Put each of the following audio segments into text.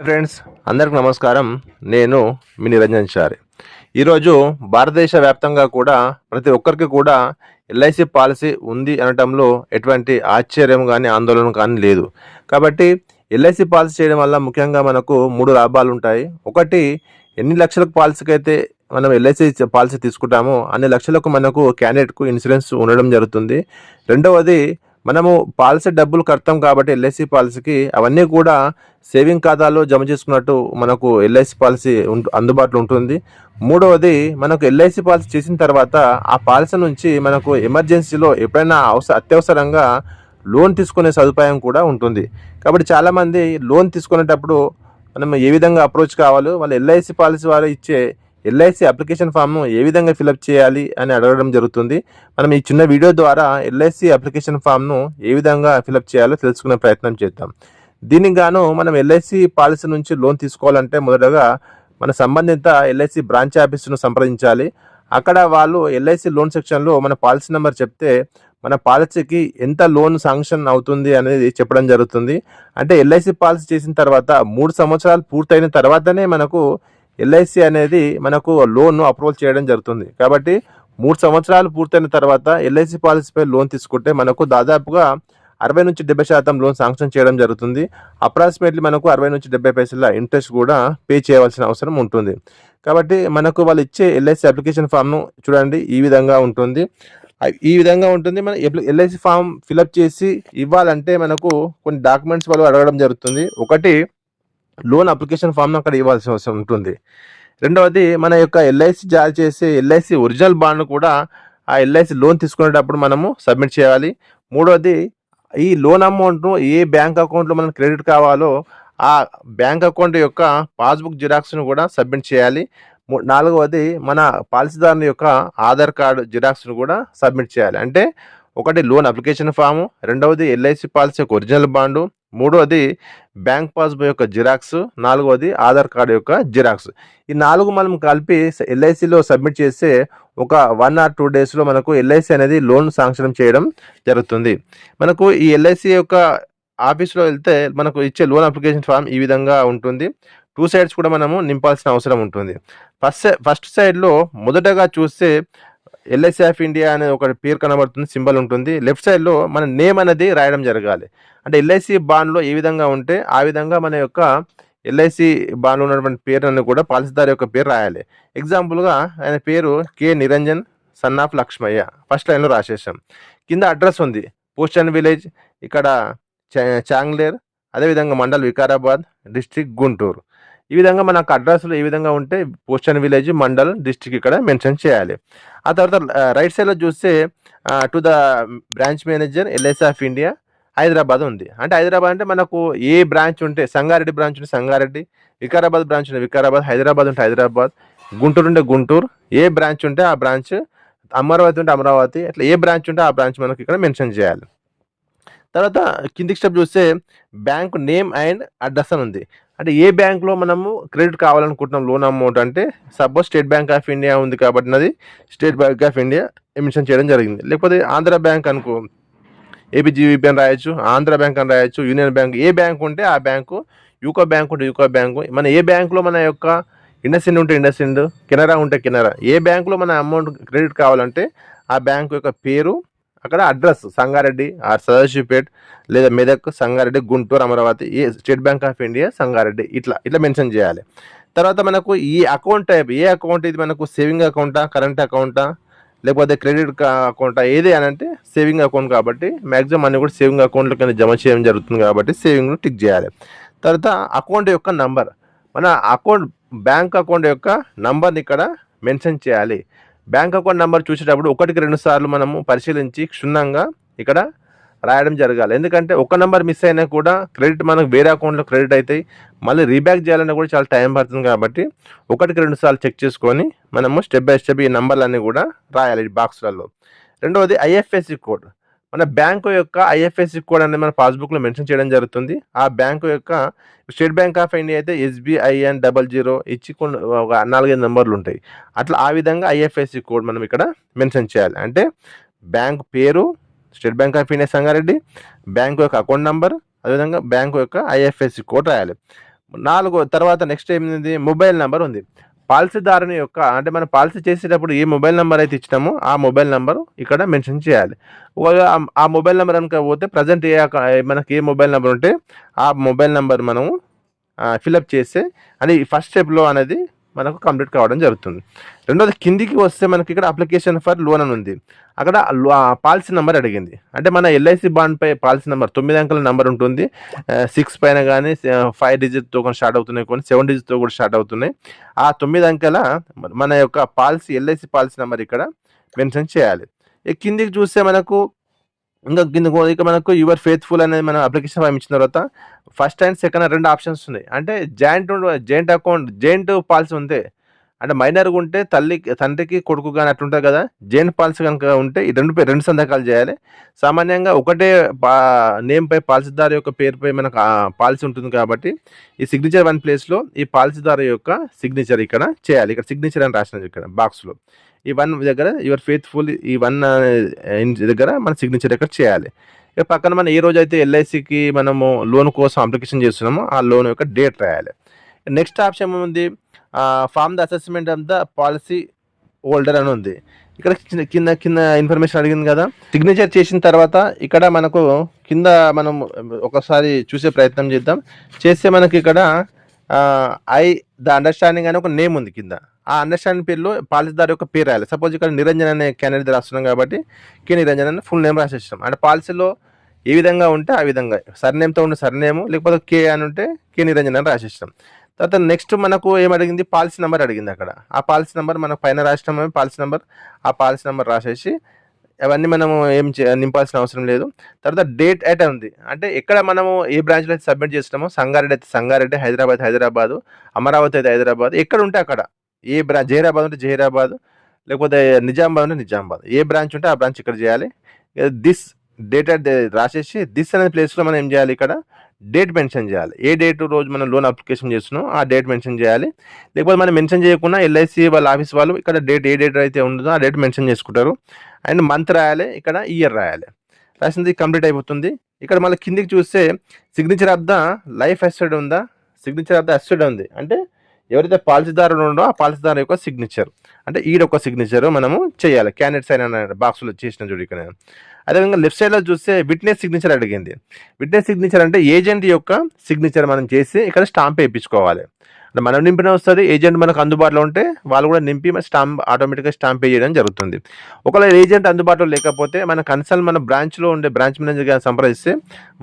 Friends అందరికి నమస్కారం. నేను మీ నిరంజన్ చారి ఈరోజు భారతదేశ వ్యాప్తంగా కూడా ప్రతి ఒక్కరికి కూడా ఎల్ఐసి పాలసీ ఉంది అనటంలో ఎటువంటి ఆశ్చర్యం కానీ ఆందోళన కానీ లేదు. కాబట్టి ఎల్ఐసి పాలసీ చేయడం వల్ల ముఖ్యంగా మనకు మూడు లాభాలు ఉంటాయి. ఒకటి ఎన్ని లక్షలకు పాలసీకి అయితే మనం ఎల్ఐసి పాలసీ తీసుకుంటామో అన్ని లక్షలకు మనకు క్యాండిడేట్కు ఇన్సూరెన్స్ ఉండడం జరుగుతుంది. రెండవది మనము పాలసీ డబ్బులు కడతాం కాబట్టి ఎల్ఐసి పాలసీకి అవన్నీ కూడా సేవింగ్ ఖాతాలో జమ చేసుకున్నట్టు మనకు ఎల్ఐసి పాలసీ అందుబాటులో ఉంటుంది. మూడవది మనకు ఎల్ఐసి పాలసీ చేసిన తర్వాత ఆ పాలసీ నుంచి మనకు ఎమర్జెన్సీలో ఎప్పుడైనా అవసర అత్యవసరంగా లోన్ తీసుకునే సదుపాయం కూడా ఉంటుంది. కాబట్టి చాలామంది లోన్ తీసుకునేటప్పుడు మనం ఏ విధంగా అప్రోచ్ కావాలో వాళ్ళు ఎల్ఐసి పాలసీ వారు ఇచ్చే ఎల్ఐసి అప్లికేషన్ ఫామ్ను ఏ విధంగా ఫిలప్ చేయాలి అని అడగడం జరుగుతుంది. మనం ఈ చిన్న వీడియో ద్వారా ఎల్ఐసి అప్లికేషన్ ఫామ్ను ఏ విధంగా ఫిలప్ చేయాలో తెలుసుకునే ప్రయత్నం చేద్దాం. దీనికి గాను మనం ఎల్ఐసి పాలసీ నుంచి లోన్ తీసుకోవాలంటే మొదటగా మన సంబంధిత ఎల్ఐసి బ్రాంచ్ ఆఫీసును సంప్రదించాలి. అక్కడ వాళ్ళు ఎల్ఐసి లోన్ సెక్షన్లో మన పాలసీ నెంబర్ చెప్తే మన పాలసీకి ఎంత లోన్ శాంక్షన్ అవుతుంది అనేది చెప్పడం జరుగుతుంది. అంటే ఎల్ఐసి పాలసీ చేసిన తర్వాత మూడు సంవత్సరాలు పూర్తయిన తర్వాతనే మనకు ఎల్ఐసి అనేది మనకు లోన్ అప్రూవల్ చేయడం జరుగుతుంది. కాబట్టి మూడు సంవత్సరాలు పూర్తయిన తర్వాత ఎల్ఐసి పాలసీపై లోన్ తీసుకుంటే మనకు దాదాపుగా అరవై నుంచి డెబ్బై శాతం లోన్ శాంక్షన్ చేయడం జరుగుతుంది. అప్రాక్సిమేట్లీ మనకు అరవై నుంచి డెబ్బై పైసల ఇంట్రెస్ట్ కూడా పే చేయవలసిన అవసరం ఉంటుంది. కాబట్టి మనకు వాళ్ళు ఇచ్చే ఎల్ఐసి అప్లికేషన్ ఫామ్ను చూడండి ఈ విధంగా ఉంటుంది. ఈ విధంగా ఉంటుంది. మన ఎల్ఐసి ఫామ్ ఫిలప్ చేసి ఇవ్వాలంటే మనకు కొన్ని డాక్యుమెంట్స్ వాళ్ళు అడగడం జరుగుతుంది. ఒకటి లోన్ అప్లికేషన్ ఫామ్ను అక్కడ ఇవ్వాల్సిన అవసరం ఉంటుంది. రెండవది మన యొక్క ఎల్ఐసి జారీ చేసే ఎల్ఐసి ఒరిజినల్ బాండ్ కూడా ఆ ఎల్ఐసి లోన్ తీసుకునేటప్పుడు మనము సబ్మిట్ చేయాలి. మూడవది ఈ లోన్ అమౌంట్ను ఏ బ్యాంక్ అకౌంట్లో మనం క్రెడిట్ కావాలో ఆ బ్యాంక్ అకౌంట్ యొక్క పాస్బుక్ జిరాక్స్ను కూడా సబ్మిట్ చేయాలి. నాలుగవది మన పాలసీదారుని యొక్క ఆధార్ కార్డు జిరాక్స్ను కూడా సబ్మిట్ చేయాలి. అంటే ఒకటి లోన్ అప్లికేషన్ ఫాము రెండవది ఎల్ఐసి పాలసీ యొక్క ఒరిజినల్ బాండు మూడవది బ్యాంక్ పాస్బుక్ యొక్క జిరాక్స్ నాలుగవది ఆధార్ కార్డు యొక్క జిరాక్స్. ఈ నాలుగు మనం కలిపి ఎల్ఐసిలో సబ్మిట్ చేస్తే ఒక వన్ ఆర్ టూ డేస్లో మనకు ఎల్ఐసి అనేది లోన్ శాంక్షన్ చేయడం జరుగుతుంది. మనకు ఈ ఎల్ఐసి యొక్క ఆఫీస్లో వెళ్తే మనకు ఇచ్చే లోన్ అప్లికేషన్ ఫామ్ ఈ విధంగా ఉంటుంది. టూ సైడ్స్ కూడా మనము నింపాల్సిన అవసరం ఉంటుంది. ఫస్ట్ ఫస్ట్ సైడ్లో మొదటగా చూస్తే ఎల్ఐసి ఆఫ్ ఇండియా అనే ఒక పేరు కనబడుతుంది సింబల్ ఉంటుంది. లెఫ్ట్ సైడ్లో మన నేమ్ అనేది రాయడం జరగాలి. అంటే ఎల్ఐసి బాండ్లో ఏ విధంగా ఉంటే ఆ విధంగా మన యొక్క ఎల్ఐసి బాండ్లో ఉన్నటువంటి పేరును కూడా పాలసీదారు యొక్క పేరు రాయాలి. ఎగ్జాంపుల్గా ఆయన పేరు K Niranjan son of Lakshmaiah first లైన్లో రాసేసాం. కింద అడ్రస్ ఉంది. పోస్టన్ విలేజ్ ఇక్కడ చాంగ్లేర్ అదేవిధంగా మండల్ వికారాబాద్ డిస్ట్రిక్ట్ గుంటూరు. ఈ విధంగా మనకు అడ్రస్లు ఏ విధంగా ఉంటే post and village mandal district ఇక్కడ మెన్షన్ చేయాలి. ఆ తర్వాత రైట్ సైడ్లో చూస్తే to the branch manager LIC of India Hyderabad ఉంది. అంటే హైదరాబాద్ అంటే మనకు ఏ బ్రాంచ్ ఉంటే సంగారెడ్డి బ్రాంచ్ ఉంటే సంగారెడ్డి వికారాబాద్ బ్రాంచ్ ఉంటే వికారాబాద్ హైదరాబాద్ ఉంటే హైదరాబాద్ గుంటూరు ఉంటే గుంటూరు ఏ బ్రాంచ్ ఉంటే ఆ బ్రాంచ్ అమరావతి ఉంటే అమరావతి అట్లా ఏ బ్రాంచ్ ఉంటే ఆ బ్రాంచ్ మనకి ఇక్కడ మెన్షన్ చేయాలి. తర్వాత కిందికి స్టెప్ చూస్తే బ్యాంక్ నేమ్ అండ్ అడ్రస్ అని ఉంది. అంటే ఏ బ్యాంక్లో మనము క్రెడిట్ కావాలనుకుంటున్నాం లోన్ అమౌంట్ అంటే suppose state bank of India ఉంది కాబట్టి అది స్టేట్ బ్యాంక్ ఆఫ్ ఇండియా ఎమిషన్ చేయడం జరిగింది. లేకపోతే ఆంధ్ర బ్యాంక్ అనుకో ఏపీజీవీపీ అని రాయొచ్చు ఆంధ్ర బ్యాంక్ అని రాయొచ్చు యూనియన్ బ్యాంక్ ఏ బ్యాంక్ ఉంటే ఆ బ్యాంకు యూకో బ్యాంక్ ఉంటే యూకో బ్యాంకు మన ఏ బ్యాంకులో మన యొక్క ఇండస్ఇండ్ ఉంటే ఇండస్ఇండ్ కెనరా ఉంటే కెనరా ఏ బ్యాంకులో మన అమౌంట్ క్రెడిట్ కావాలంటే ఆ బ్యాంకు యొక్క పేరు అక్కడ అడ్రస్ సంగారెడ్డి ఆర్ సదాశివపేట్ లేదా మెదక్ సంగారెడ్డి గుంటూరు అమరావతి ఏ state bank of India Sangareddy ఇట్లా ఇట్లా మెన్షన్ చేయాలి. తర్వాత మనకు ఈ అకౌంట్ టైప్ ఏ అకౌంట్ ఇది మనకు? సేవింగ్ అకౌంటా కరెంట్ అకౌంటా లేకపోతే క్రెడిట్ అకౌంటా ఏది అని అంటే సేవింగ్ అకౌంట్ కాబట్టి మ్యాక్సిమం అన్ని కూడా సేవింగ్ అకౌంట్లో కింద జమ చేయడం జరుగుతుంది కాబట్టి సేవింగ్ను టిక్ చేయాలి. తర్వాత అకౌంట్ యొక్క నంబర్ మన అకౌంట్ బ్యాంక్ అకౌంట్ యొక్క నంబర్ని ఇక్కడ మెన్షన్ చేయాలి. బ్యాంక్ అకౌంట్ నెంబర్ చూసేటప్పుడు ఒకటికి రెండు సార్లు మనము పరిశీలించి క్షుణ్ణంగా ఇక్కడ రాయడం జరగాలి. ఎందుకంటే ఒక నెంబర్ మిస్ అయినా కూడా క్రెడిట్ మనకు వేరే అకౌంట్లో క్రెడిట్ అవుతాయి మళ్ళీ రీబ్యాక్ చేయాలన్నా కూడా చాలా టైం పడుతుంది కాబట్టి ఒకటికి రెండు సార్లు చెక్ చేసుకొని మనము స్టెప్ బై స్టెప్ ఈ నెంబర్లన్నీ కూడా రాయాలి ఈ బాక్స్లలో. రెండవది ఐఎఫ్ఎస్సి కోడ్. మన బ్యాంకు యొక్క ఐఎఫ్ఎస్సి కోడ్ అనేది మన పాస్బుక్లో మెన్షన్ చేయడం జరుగుతుంది. ఆ బ్యాంకు యొక్క స్టేట్ బ్యాంక్ ఆఫ్ ఇండియా అయితే ఎస్బీఐఎన్ డబల్ జీరో ఇచ్చి కొన్ని ఒక నాలుగైదు నెంబర్లు ఉంటాయి. అట్లా ఆ విధంగా ఐఎఫ్ఎస్సి కోడ్ మనం ఇక్కడ మెన్షన్ చేయాలి. అంటే బ్యాంక్ పేరు state bank of India Sangareddy bank యొక్క అకౌంట్ నెంబర్ అదేవిధంగా బ్యాంకు యొక్క ఐఎఫ్ఎస్సి కోడ్ రాయాలి. నాలుగు తర్వాత నెక్స్ట్ ఏమింది? మొబైల్ నెంబర్ ఉంది. పాలసీదారుని యొక్క అంటే మనం పాలసీ చేసేటప్పుడు ఏ మొబైల్ నెంబర్ అయితే ఇచ్చినామో ఆ మొబైల్ నెంబర్ ఇక్కడ మెన్షన్ చేయాలి. ఒకవేళ ఆ- మొబైల్ నెంబర్ కనుక పోతే ప్రజెంట్ ఏ మనకి ఏ మొబైల్ నెంబర్ ఉంటే ఆ మొబైల్ నెంబర్ మనము ఫిలప్ చేస్తే అని ఫస్ట్ స్టెప్లో అనేది మనకు కంప్లీట్ కావడం జరుగుతుంది. రెండోది కిందికి వస్తే మనకి ఇక్కడ అప్లికేషన్ ఫర్ లోన్ అని ఉంది. అక్కడ పాలసీ నెంబర్ అడిగింది. అంటే మన ఎల్ఐసి బాండ్ పై పాలసీ నెంబర్ తొమ్మిది అంకెల నెంబర్ ఉంటుంది. సిక్స్ పైన కానీ ఫైవ్ డిజిట్తో కూడా స్టార్ట్ అవుతున్నాయి కొన్ని సెవెన్ డిజిట్తో కూడా స్టార్ట్ అవుతున్నాయి. ఆ తొమ్మిది అంకెల మన యొక్క పాలసీ ఎల్ఐసి పాలసీ నెంబర్ ఇక్కడ మెన్షన్ చేయాలి. కిందికి చూస్తే మనకు ఇంకా కింద ఇక మనకు యువర్ ఫేత్ఫుల్ అనేది మనం అప్లికేషన్ ఫామ్ ఇచ్చిన తర్వాత ఫస్ట్ అండ్ సెకండ్ రెండు ఆప్షన్స్ ఉన్నాయి. అంటే joint joint account joint policy ఉంది అంటే మైనర్గా ఉంటే తల్లి తండ్రికి కొడుకు కానీ అట్లుంటుంది కదా జాయింట్ పాలసీ కనుక ఉంటే ఈ రెండు రెండు సంతకాలు చేయాలి. సామాన్యంగా ఒకటే పా నేమ్పై పాలసీదారు యొక్క పేరుపై మనకు పాలసీ ఉంటుంది కాబట్టి ఈ సిగ్నేచర్ వన్ ప్లేస్లో ఈ పాలసీదారు యొక్క సిగ్నేచర్ ఇక్కడ చేయాలి. ఇక్కడ సిగ్నేచర్ అని రాసినది ఇక్కడ బాక్స్లో ఈ వన్ దగ్గర యువర్ ఫేత్ఫుల్ ఈ వన్ దగ్గర మన సిగ్నేచర్ ఇక్కడ చేయాలి. ఇక పక్కన మనం ఏ రోజు అయితే ఎల్ఐసికి మనము లోన్ కోసం అప్లికేషన్ చేస్తున్నామో. ఆ లోన్ యొక్క డేట్ రాయాలి. నెక్స్ట్ ఆప్షన్ ఉంది form the assessment of the policy holder అని ఉంది. ఇక్కడ కింద కింద ఇన్ఫర్మేషన్ అడిగింది కదా. సిగ్నేచర్ చేసిన తర్వాత ఇక్కడ మనకు కింద మనం ఒకసారి చూసే ప్రయత్నం చేద్దాం. చేస్తే మనకి ఇక్కడ ఐ ద అండర్స్టాండింగ్ అని ఒక నేమ్ ఉంది కింద. ఆ అండర్స్టాండింగ్ పేరులో పాలసీదారు యొక్క పేరు రాయాలి. సపోజ్ ఇక్కడ నిరంజన్ అనే క్యాండిడేట్ రాస్తున్నాం కాబట్టి కే నిరంజన్ అని ఫుల్ నేమ్ రాసేస్తాం అంటే పాలసీలో ఏ విధంగా ఉంటే ఆ విధంగా. సర్నేమ్తో ఉండే సర్నేము లేకపోతే కే అని ఉంటే కే నిరంజన్ అని రాసేస్తాం తర్వాత నెక్స్ట్ మనకు ఏం అడిగింది? పాలసీ నెంబర్ అడిగింది అక్కడ. ఆ పాలసీ నెంబర్ మనకు పైన రాసినామే పాలసీ నెంబర్ ఆ పాలసీ నెంబర్ రాసేసి అవన్నీ మనము ఏం చే- నింపాల్సిన అవసరం లేదు. తర్వాత డేట్ అయితే ఉంది. అంటే ఎక్కడ మనము ఏ బ్రాంచ్లో అయితే సబ్మిట్ చేస్తున్నామో సంగారెడ్డి అయితే సంగారెడ్డి హైదరాబాద్ హైదరాబాదు అమరావతి అయితే హైదరాబాద్ ఎక్కడ ఉంటే అక్కడ. ఏ బ్రాంచ్ జహీరాబాద్ ఉంటే జహీరాబాద్ లేకపోతే నిజామాబాద్ ఉంటే నిజామాబాద్. ఏ బ్రాంచ్ ఉంటే ఆ బ్రాంచ్ ఇక్కడ చేయాలి. దిస్ డేట్ రాసేసి దిస్ అనే ప్లేస్లో మనం ఏం చేయాలి ఇక్కడ? డేట్ మెన్షన్ చేయాలి. ఏ డేట్ రోజు మనం లోన్ అప్లికేషన్ చేస్తున్నాం ఆ డేట్ మెన్షన్ చేయాలి. లేకపోతే మనం మెన్షన్ చేయకుండా ఎల్ఐసి వాళ్ళ ఆఫీస్ వాళ్ళు ఇక్కడ డేట్ ఏ డేట్ అయితే ఉండదో ఆ డేట్ మెన్షన్ చేసుకుంటారు. అండ్ మంత్ రాయాలి ఇక్కడ ఇయర్ రాయాలి. రాసింది కంప్లీట్ అయిపోతుంది. ఇక్కడ మళ్ళీ కిందికి చూస్తే signature of the life assured ఉందా? సిగ్నేచర్ ఆఫ్ ద అసెడ్ ఉంది. అంటే ఎవరైతే పాలసీదారులు ఉండో ఆ పాలసీదారు యొక్క సిగ్నేచర్ అంటే ఈడ ఒక సిగ్నేచర్ మనము చేయాలి. క్యాండిడేట్ సైన్ అనే బాక్స్లో చేసిన చూడు ఇక్కడ. నేను. అదేవిధంగా లెఫ్ట్ సైడ్లో చూస్తే విట్నెస్ సిగ్నేచర్ అడిగింది. విట్నెస్ సిగ్నేచర్ అంటే ఏజెంట్ యొక్క సిగ్నేచర్ మనం చేసి ఇక్కడ స్టాంప్ వేయించుకోవాలి. మనం నింపిన వస్తుంది ఏజెంట్ మనకు అందుబాటులో ఉంటే వాళ్ళు కూడా నింపి స్టాంప్ ఆటోమేటిక్గా స్టాంప్ చేయడం జరుగుతుంది. ఒకవేళ ఏజెంట్ అందుబాటులో లేకపోతే మన కన్సల్ట్ మన బ్రాంచ్లో ఉండే బ్రాంచ్ మేనేజర్ గారిని సంప్రదిస్తే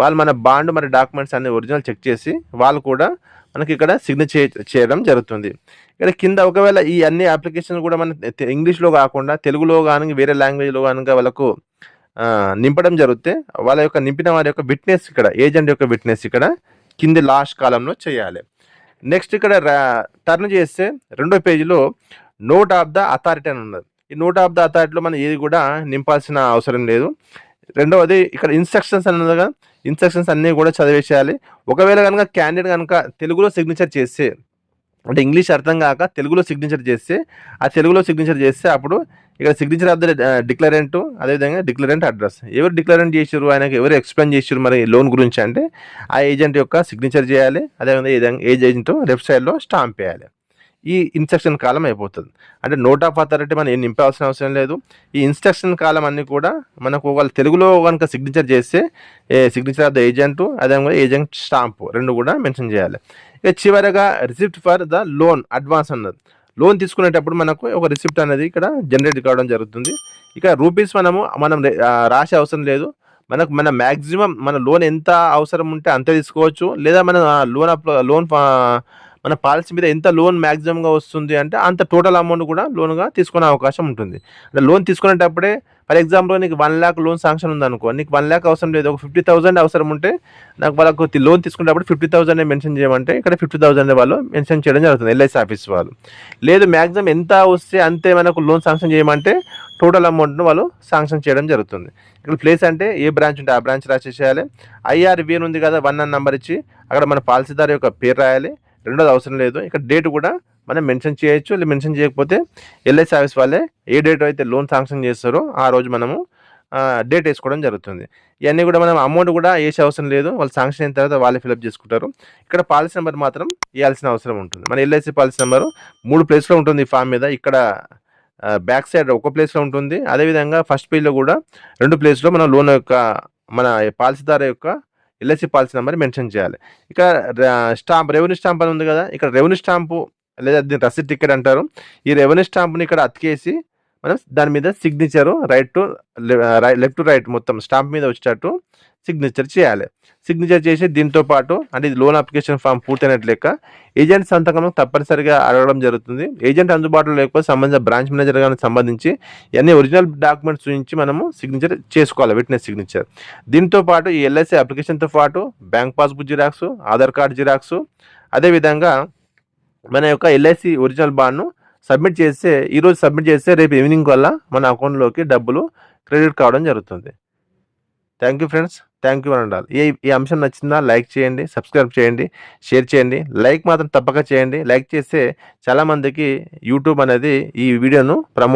వాళ్ళు మన బాండ్ మరి డాక్యుమెంట్స్ అన్ని ఒరిజినల్ చెక్ చేసి వాళ్ళు కూడా మనకి ఇక్కడ సిగ్నేచర్ చేయడం జరుగుతుంది. ఇక్కడ కింద ఒకవేళ ఈ అన్ని అప్లికేషన్ కూడా మన ఇంగ్లీష్లో కాకుండా తెలుగులో కానీ వేరే లాంగ్వేజ్లో కనుక వాళ్ళకు నింపడం జరిగితే వాళ్ళ యొక్క నింపిన వారి యొక్క విట్నెస్ ఇక్కడ ఏజెంట్ యొక్క విట్నెస్ ఇక్కడ కింది లాస్ట్ కాలంలో చేయాలి. నెక్స్ట్ ఇక్కడ టర్న్ చేస్తే రెండో పేజీలో నోట్ ఆఫ్ ద అథారిటీ అని ఉన్నది. ఈ నోట్ ఆఫ్ ద అథారిటీలో మనం ఏది కూడా నింపాల్సిన అవసరం లేదు. రెండవది ఇక్కడ ఇన్స్ట్రక్షన్స్ అని ఉన్నది కదా ఇన్స్ట్రక్షన్స్ అన్నీ కూడా చదివేసేయాలి. ఒకవేళ కనుక క్యాండిడేట్ కనుక తెలుగులో సిగ్నేచర్ చేస్తే అంటే ఇంగ్లీష్ అర్థం కాక తెలుగులో సిగ్నేచర్ చేస్తే ఆ తెలుగులో సిగ్నేచర్ చేస్తే అప్పుడు ఇక్కడ సిగ్నేచర్ ఆఫ్ ద డిక్లరెంట్ అదేవిధంగా డిక్లరెంట్ అడ్రస్ ఎవరు డిక్లరెంట్ చేసారు ఆయనకు ఎవరు ఎక్స్ప్లెయిన్ చేసారు మరి లోన్ గురించి అంటే ఆ ఏజెంట్ యొక్క సిగ్నేచర్ చేయాలి అదేవిధంగా ఏజెంట్ లెఫ్ట్ సైడ్లో స్టాంప్ వేయాలి. ఈ ఇన్స్ట్రక్షన్ కాలం అయిపోతుంది. అంటే నోట్ ఆఫ్ అథారిటీ మనం ఏం నింపాల్సిన అవసరం లేదు. ఈ ఇన్స్ట్రక్షన్ కాలం అన్నీ కూడా మనకు వాళ్ళు తెలుగులో కనుక సిగ్నేచర్ చేస్తే సిగ్నేచర్ ఆఫ్ ద ఏజెంట్ అదేవిధంగా ఏజెంట్ స్టాంప్ రెండు కూడా మెన్షన్ చేయాలి. ఇక చివరగా receipt for the loan advance అన్నది. లోన్ తీసుకునేటప్పుడు మనకు ఒక రిసిప్ట్ అనేది ఇక్కడ జనరేట్ కావడం జరుగుతుంది. ఇక రూపీస్ మనము మనం రాసే అవసరం లేదు. మనకు మన మ్యాక్సిమం మన లోన్ ఎంత అవసరం ఉంటే అంతే తీసుకోవచ్చు. లేదా మన లోన్ లోన్ మన పాలసీ మీద ఎంత లోన్ మ్యాక్సిమంగా వస్తుంది అంటే అంత టోటల్ అమౌంట్ కూడా లోన్గా తీసుకునే అవకాశం ఉంటుంది. అంటే లోన్ తీసుకునేటప్పుడే ఫర్ ఎగ్జాంపుల్ నీకు వన్ ల్యాక్ లోన్ శాంక్షన్ ఉందనుకో నీకు వన్ ల్యాక్ అవసరం లేదు. ఒక ఫిఫ్టీ థౌసండ్ అవసరం ఉంటే నాకు వాళ్ళకు లోన్ తీసుకునేటప్పుడు ఫిఫ్టీ థౌసండ్ మెన్షన్ చేయమంటే ఇక్కడ ఫిఫ్టీ థౌసండ్ వాళ్ళు మెన్షన్ చేయడం జరుగుతుంది ఎల్ఐసి ఆఫీస్ వాళ్ళు. లేదు మ్యాక్సిమం ఎంత వస్తే అంతే మనకు లోన్ శాంక్షన్ చేయమంటే టోటల్ అమౌంట్ను వాళ్ళు శాంక్షన్ చేయడం జరుగుతుంది. ఇక్కడ ప్లేస్ అంటే ఏ బ్రాంచ్ ఉంటే ఆ బ్రాంచ్ రాసేసేయాలి. ఐఆర్వి ఉంది కదా వన్ అన్న నెంబర్ ఇచ్చి అక్కడ మన పాలసీదారు యొక్క పేరు రాయాలి. రెండోది అవసరం లేదు. ఇక్కడ డేట్ కూడా మనం మెన్షన్ చేయొచ్చు. లేదా మెన్షన్ చేయకపోతే ఎల్ఐసి ఆఫీస్ వాళ్ళే ఏ డేట్ అయితే లోన్ శాంక్షన్ చేస్తారో ఆ రోజు మనము డేట్ వేసుకోవడం జరుగుతుంది. ఇవన్నీ కూడా మనం అమౌంట్ కూడా వేసే అవసరం లేదు. వాళ్ళు శాంక్షన్ అయిన తర్వాత వాళ్ళే ఫిలప్ చేసుకుంటారు. ఇక్కడ పాలసీ నెంబర్ మాత్రం ఇవ్వాల్సిన అవసరం ఉంటుంది. మన ఎల్ఐసి పాలసీ నెంబరు మూడు ప్లేస్లో ఉంటుంది ఈ ఫామ్ మీద. ఇక్కడ బ్యాక్ సైడ్ ఒక ప్లేస్లో ఉంటుంది. అదేవిధంగా ఫస్ట్ పేజ్లో కూడా రెండు ప్లేస్లో మన లోన్ యొక్క మన పాలసీదారు యొక్క ఎల్ఐసి పాలసీ నెంబర్ మెన్షన్ చేయాలి. ఇక్కడ స్టాంప్ రెవెన్యూ స్టాంప్ అని ఉంది కదా ఇక్కడ రెవెన్యూ స్టాంపు లేదా దీన్ని రసీద్ టికెట్ అంటారు. ఈ రెవెన్యూ స్టాంప్ని ఇక్కడ అతికేసి మనం దాని మీద signature right to left to right మొత్తం స్టాంప్ మీద వచ్చేటట్టు సిగ్నేచర్ చేయాలి. సిగ్నేచర్ చేసి దీంతో పాటు అంటే ఇది లోన్ అప్లికేషన్ ఫామ్ పూర్తయినట్లు లెక్క ఏజెంట్ సంతకం తప్పనిసరిగా అడగడం జరుగుతుంది. ఏజెంట్ అందుబాటులో లేకపోతే సంబంధించిన బ్రాంచ్ మేనేజర్ గారికి సంబంధించి ఇవన్నీ ఒరిజినల్ డాక్యుమెంట్స్ చూపించి మనము సిగ్నేచర్ చేసుకోవాలి విట్నెస్ సిగ్నేచర్ దీంతో పాటు ఈ ఎల్ఐసి అప్లికేషన్తో పాటు bank passbook xerox Aadhaar card xerox అదేవిధంగా మన యొక్క ఎల్ఐసి ఒరిజినల్ బాండ్ను సబ్మిట్ చేస్తే ఈరోజు సబ్మిట్ చేస్తే రేపు ఈవినింగ్ వల్ల మన అకౌంట్లోకి డబ్బులు క్రెడిట్ కావడం జరుగుతుంది. Thank you friends thank you అనండాలి ఈ ఈ అంశం నచ్చిందా? లైక్ చేయండి సబ్స్క్రైబ్ చేయండి షేర్ చేయండి. లైక్ మాత్రం తప్పక చేయండి. లైక్ చేస్తే చాలామందికి యూట్యూబ్ అనేది ఈ వీడియోను ప్రమోట్